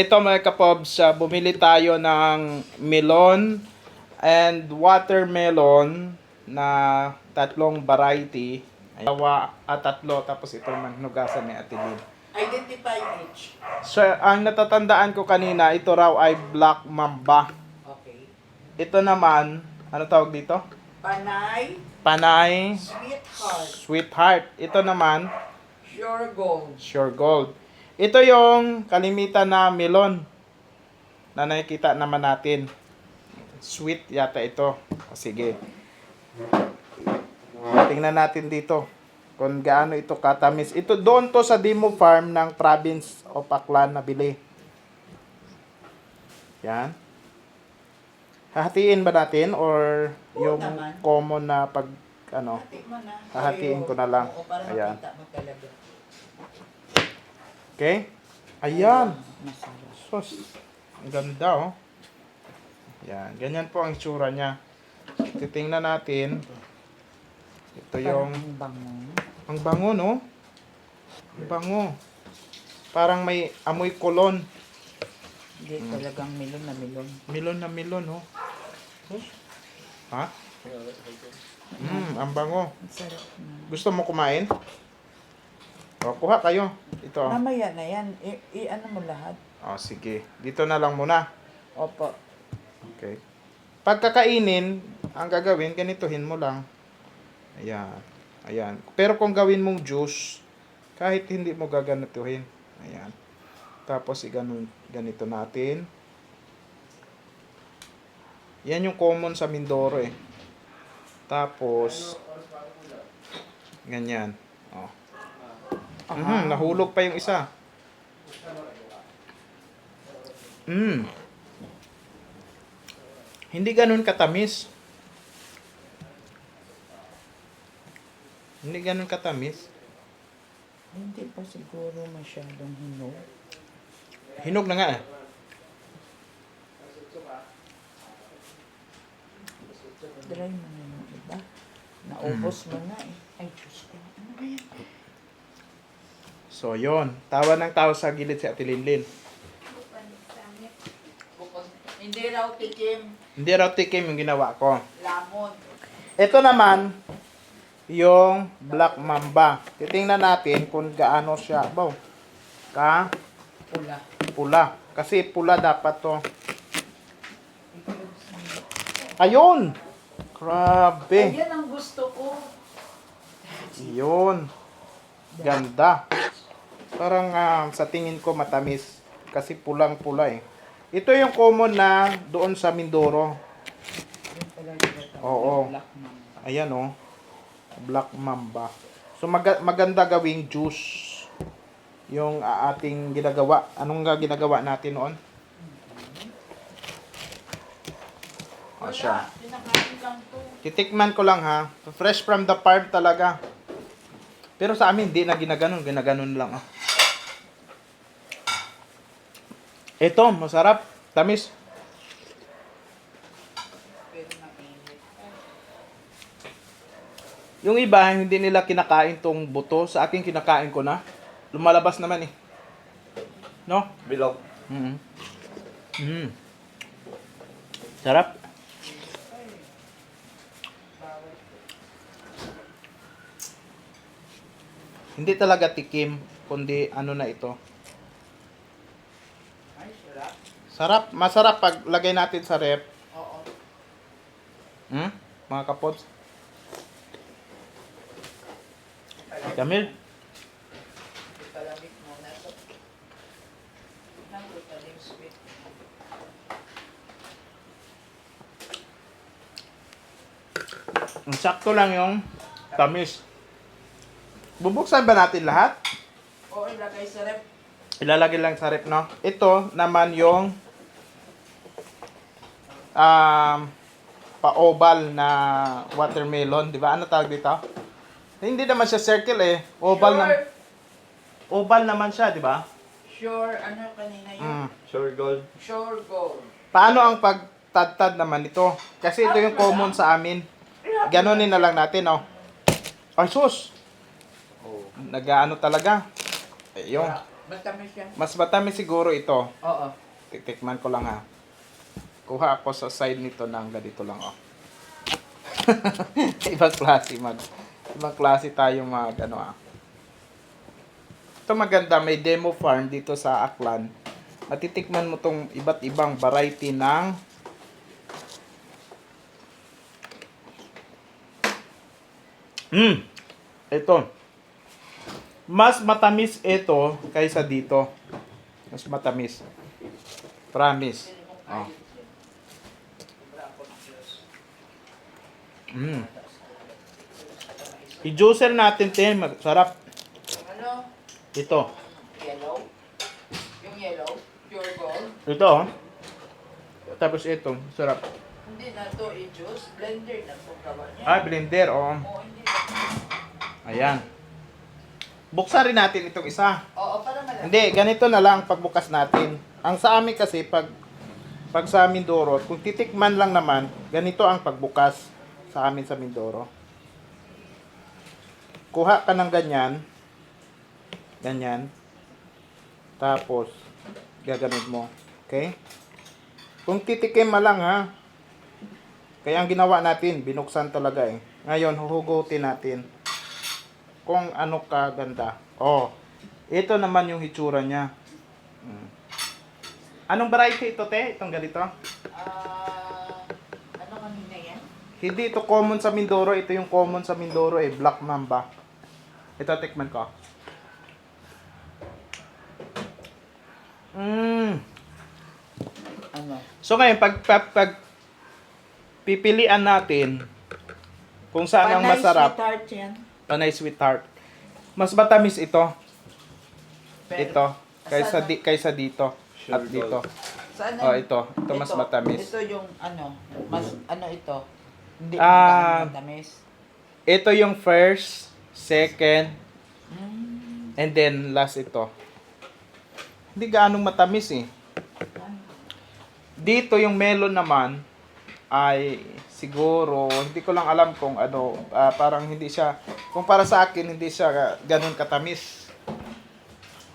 Ito mga kapobs, ah, bumili tayo ng melon and watermelon na tatlong variety. Dalawa at tatlo, tapos ito naman hinugasan ni Ate Lynn. Identify each. So, ang natatandaan ko kanina, ito raw ay Black Mamba. Okay. Ito naman, ano tawag dito? Panay, Panay sweetheart, Sweetheart. Ito naman, pure gold. Sure Gold. Ito yung kalimitan na melon na nakikita naman natin. Sweet yata ito. O, sige. Tingnan natin dito kung gaano ito katamis. Ito doon to sa demo farm ng province of Aklan na bili. Yan. Hahatiin ba natin or yung naman. common na pag ano? Hahatiin ko na lang. Ayan. Okay? Ayan. Sus, ang ganda oh. Yan, ganyan po ang itsura niya. Titingnan natin. Ito yung, Parang bango. ang bango no? Ang bango. Parang may amoy kolon. Hindi talagang milon na milon. Milon na milon oh. Ha? Mm, ang bango. Ang. Gusto mo kumain? O, kuha kayo. Ito. oh. Mamaya na yan. I- i-ano mo lahat. O, sige. Dito na lang muna. Opo. Okay. Pagkakainin, ang gagawin, ganituhin mo lang. Ayan. Ayan. Pero kung gawin mong juice, kahit hindi mo gaganituhin. Ayan. Tapos, iganon, ganito natin. Yan yung common sa Mindoro eh. Tapos, ganyan. Oh. Mhm, nahulog pa yung isa. Mm. Hindi ganun katamis. Hindi ganun katamis. Hindi pa siguro masyadong hinog. Hinog na nga eh. Dry mo na yung iba. Naubos mo na eh. Ay, Diyos ko. So, yon Tawa ng tawa sa gilid si Ate Linlin. Hindi raw tikim. Hindi raw tikim yung ginawa ko. Lamon. Ito naman, yung Black Mamba. Titingnan natin kung gaano siya. Baw, ka Pula. pula. Kasi pula dapat to. Ayun! Grabe. Ayan ang gusto ko. Yun. Ganda. Parang ah, sa tingin ko matamis. Kasi pulang-pula eh. Ito yung common na doon sa Mindoro. Oo. Ayan oh. Black Mamba. So maga- maganda gawing juice yung ah, ating ginagawa. Anong nga ginagawa natin noon? O siya. Titikman ko lang ha. Fresh from the farm talaga. Pero sa amin, hindi na ginaganon. Ginaganon lang. Ah. Ito, masarap. Tamis. Yung iba, hindi nila kinakain tong buto. Sa akin, kinakain ko na. Lumalabas naman eh. No? Bilog. Mm. Mm. Sarap. Hindi talaga tikim, kundi ano na ito. Ay, sarap. Sarap, masarap pag lagay natin sa rep. Oo. Hmm? Mga kapods. Camille, ang sakto lang yung tamis. Bubuksan ba natin lahat? Oo, ilagay sa rep. Ilalagay lang sa rep, no? Ito naman yung um, pa-oval na watermelon, di ba? Ano tawag dito? Hindi naman siya circle eh. Oval na, Sure. oval naman siya, di ba? Sure, ano kanina yun? Mm. Sure gold. Sure gold. Paano ang pagtadtad naman ito? Kasi ito yung common sa amin. Ganonin na lang natin, oh. Ay, sus! Oh. Nag-ano talaga. Ayun. Matamis siya. Mas matamis siguro ito. Oo. Titikman ko lang ha. Kuha ako sa side nito ng ganito lang oh. ibang klase mag ibang klase tayo mag ano ah. Ito maganda, may demo farm dito sa Aklan. Matitikman mo tong iba't ibang variety ng Hmm. Ito. Mas matamis ito kaysa dito. Mas matamis. Promise. Oh. Mm. I-juicer natin, te. Sarap. Ano? Ito. Yellow? Yung yellow? Pure gold? Ito, oh. Tapos ito. Sarap. Hindi na to i-juice. Blender na po gawa niya. Ah, blender, oh. Oo, hindi na. Ayan. Buksan rin natin itong isa. Oo, para malaki. Hindi, ganito na lang pagbukas natin. Ang sa amin kasi, pag, pag sa Mindoro, kung titikman lang naman, ganito ang pagbukas sa amin sa Mindoro. Kuha ka ng ganyan. Ganyan. Tapos, gagamit mo. Okay? Kung titikim mo lang ha. Kaya ang ginawa natin, binuksan talaga eh. Ngayon, huhugutin natin kung ano kaganda. Oh, ito naman yung hitsura niya. Mm. Anong variety ito, te? Itong ganito? Ah, yan? Hindi ito common sa Mindoro. Ito yung common sa Mindoro eh. Black Mamba. Ito, tikman ko. Mm. Ano? So ngayon, pag, pag, pag pipilian natin kung saan ang Panay masarap, sweetheart yan. panay sweetheart, mas matamis ito. Pero- ito. Kaysa, di, kaysa dito. At dito. Saan Oh, ang- ito. Ito mas matamis. Ito yung ano, mas ano ito? Hindi Ah. ah, matamis. Ito yung first, second, Mm. and then last ito. Hindi gaanong matamis eh. Dito yung melon naman ay siguro, hindi ko lang alam kung ano, ah, parang hindi siya, kung para sa akin, hindi siya ganun katamis.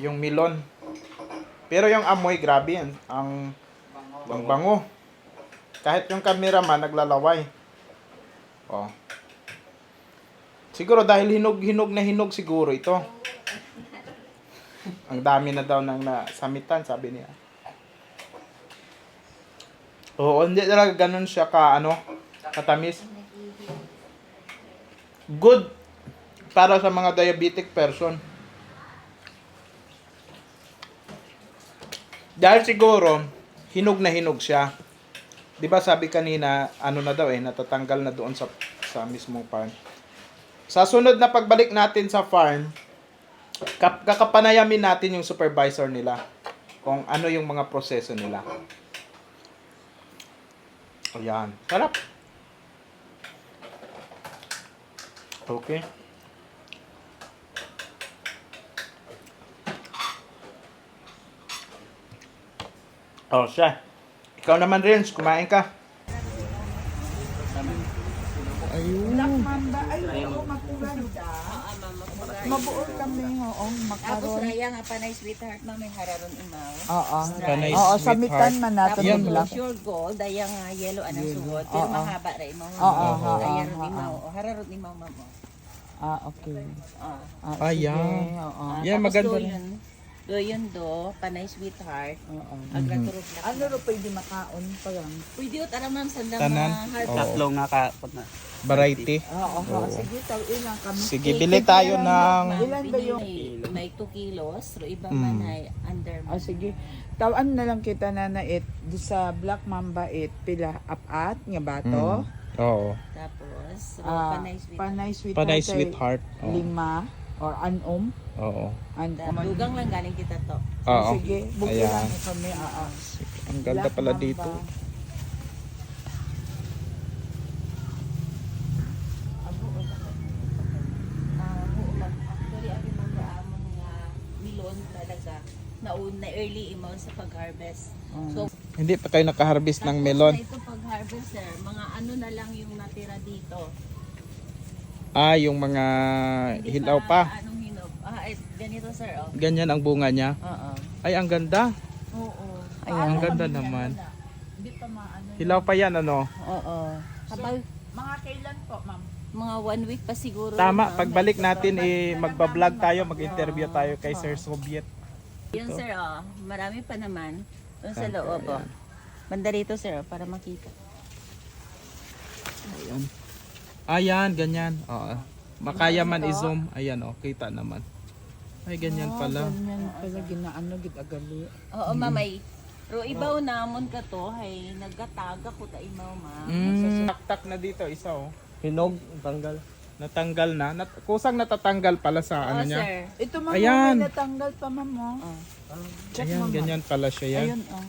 Yung melon. Pero yung amoy, grabe yan. Ang, ang bango. Kahit yung cameraman naglalaway. Oh. Siguro dahil hinog-hinog na hinog siguro ito. Ang dami na daw nang nasamitan, sabi niya. Oo, hindi talaga ganun siya ka, ano, katamis. Good para sa mga diabetic person. Dahil siguro, hinog na hinog siya. 'Di ba sabi kanina, ano na daw eh, natatanggal na doon sa sa mismong farm. Sa sunod na pagbalik natin sa farm, kap- kakapanayamin natin yung supervisor nila kung ano yung mga proseso nila. Ayan. Sarap. Okay. Oh, siya. Ikaw naman, Renz, kumain ka. Black mamba, ay oo, makulanda. Mabuo kami, oo, Tapos makaroon. raya nga panay sweetheart na may hararon imaw. Oo. Panay Oo, sweetheart. samitan man natin Tapos yung black. pure gold, daya nga yellow anang sugod. Pero Oo. mahaba ra imaw. Oo, oo, Raya oo, ron imaw. O hararon imaw mamo. Ah, okay. Ah. Ah, Ah, sige, yan. Oo. Ah, Yeah, tapos maganda rin. yun. Do yun do, panay sweetheart. Oo. Agraturog na. Ano ro pwede makaon pa lang? Pwede aram ng sandang Tanan? mga hard. Oo. Tatlo nga ka na. Variety. Oo, oo. Sige, taw ilang kami. Sige, bili tayo ng... Ilan ba yung- May 2 kilos, ro iba Mm. man ay under Ah, sige. Tawan na lang kita na na it di sa Black Mamba it pila apat nga bato. Oo. Tapos, ro Ah, panay sweetheart. panay sweetheart. Panay ay sweetheart. Oo. Lima or anom. Oo. An Ta- Dugang lang galing kita to. Oo. Sige, Ayan. lang kami. Oo. Ang ganda Black pala Mamba. dito. Ah, oo lang. Actually, abi mo gaamon nga milon talaga naun na early imon sa pag-harvest. Mm. So, Hindi pa kayo nakaharvest ng tapos melon. na ito pag-harvest, sir, mga ano na lang yung natira dito. Ah, yung mga Hindi hilaw pa. Anong hinog? Ah, ay, ganito sir, oh. Ganyan ang bunga niya. Oo. Ay, ang ganda. Oo. Ayan. Ang ganda naman. Hindi pa maano. Hilaw pa yan, ano? Oo. Kapag Mga kailan po, ma'am? mga one week pa siguro. Tama, pagbalik natin, eh, magbablog tayo, mag-interview tayo kay Sir Soviet. Yun sir, oh. Marami pa naman. Doon sa loob, oh. ayan. Banda rito sir, oh, para makita. Ayan. Ayan, ganyan. Oo. Makaya man i-zoom. Ayan, oh, kita naman. Ay, ganyan pala. Ganyan pala ginaano gid agali. Oo, mamay. Pero ibaw namon ka to, hay nagkataga ko ta imaw, ma. Mm. Taktak na dito, isa oh. Hinog, tanggal. Natanggal na. Nat kusang natatanggal pala sa ano niya. sir. Ito ma'am, Ayan. may natanggal pa ma'am mo. Oh. Check Ayan, ma'am. ganyan pala siya yan. Ayun oh.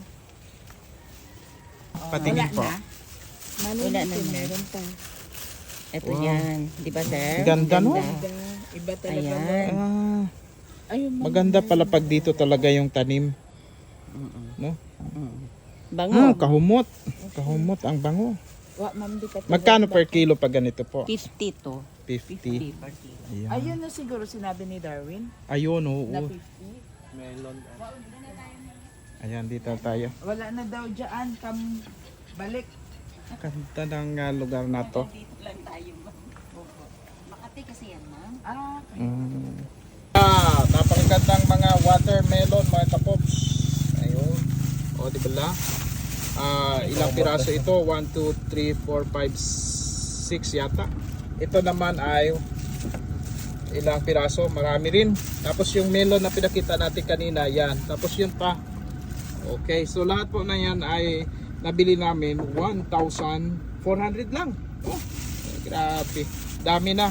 Patingin po. Mali Wala na. meron pa. Ito Wow. yan. Di ba, sir? Ganda, no? Iba, iba talaga. Ayan. Ah, Ayun maganda pala pag dito talaga yung tanim. No? Bango. Ah, kahumot. Kahumot ang bango. Wa ma'am di ka Magkano per kilo pag ganito po? 50 to. 50. 50 per kilo. Ayan. Ayun na siguro sinabi ni Darwin Ayun, na oo. 50. Melon. Ayan, dito tayo. Wala na daw diyan kam balik. Ganda ng ah, lugar na to. Dito lang tayo, ma'am. Opo. Makati kasi yan, ma'am. Ah, Mm. Ah, napakagandang mga watermelon mga kapops. Ayun. O, di ba la? Ah, ilang piraso ito? 1, 2, 3, 4, 5, 6 yata. Ito naman ay ilang piraso, marami rin. Tapos yung melon na pinakita natin kanina, yan. Tapos yun pa. Okay, so lahat po na yan ay nabili namin 1,400 lang. Oh, grabe. Dami na.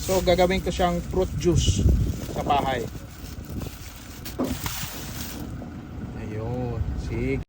So gagawin ko siyang fruit juice sa bahay. Ayun. Sige.